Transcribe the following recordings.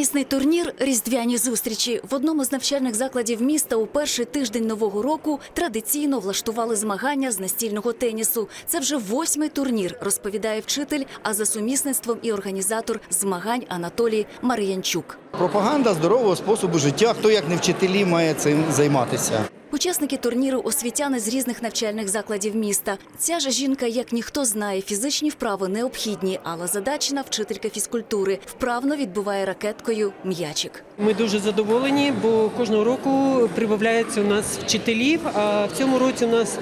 Тенісний турнір Різдвяні зустрічі в одному з навчальних закладів міста у перший тиждень нового року традиційно влаштували змагання з настільного тенісу. Це вже восьмий турнір, розповідає вчитель, а за сумісництвом і організатор змагань Анатолій Мар'янчук. Пропаганда здорового способу життя. Хто як не вчителі має цим займатися? Учасники турніру освітяни з різних навчальних закладів міста. Ця ж жінка, як ніхто знає, фізичні вправи необхідні, але задачна вчителька фізкультури вправно відбуває ракеткою м'ячик. Ми дуже задоволені, бо кожного року прибавляється у нас вчителів. А в цьому році у нас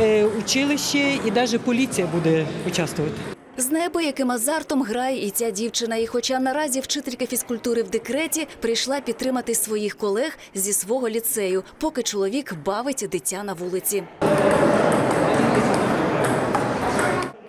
е, училище і навіть поліція буде участвувати. З неабияким азартом грає і ця дівчина. І хоча наразі вчителька фізкультури в декреті прийшла підтримати своїх колег зі свого ліцею, поки чоловік бавить дитя на вулиці.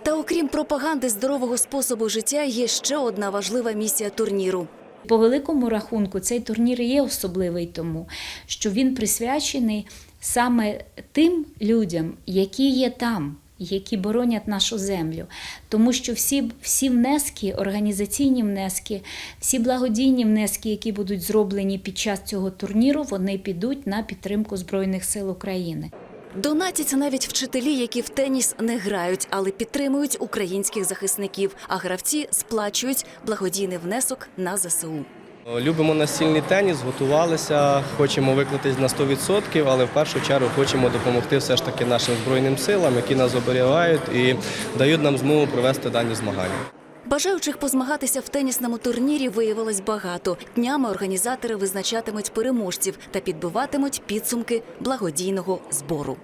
Та окрім пропаганди здорового способу життя, є ще одна важлива місія турніру. По великому рахунку, цей турнір є особливий тому, що він присвячений саме тим людям, які є там. Які боронять нашу землю, тому що всі, всі внески, організаційні внески, всі благодійні внески, які будуть зроблені під час цього турніру, вони підуть на підтримку Збройних сил України. Донатять навіть вчителі, які в теніс не грають, але підтримують українських захисників. А гравці сплачують благодійний внесок на ЗСУ. Любимо настільний теніс, готувалися, хочемо виклатись на 100%, але в першу чергу хочемо допомогти все ж таки нашим збройним силам, які нас оберігають і дають нам змогу провести дані змагання. Бажаючих позмагатися в тенісному турнірі виявилось багато. Днями організатори визначатимуть переможців та підбиватимуть підсумки благодійного збору.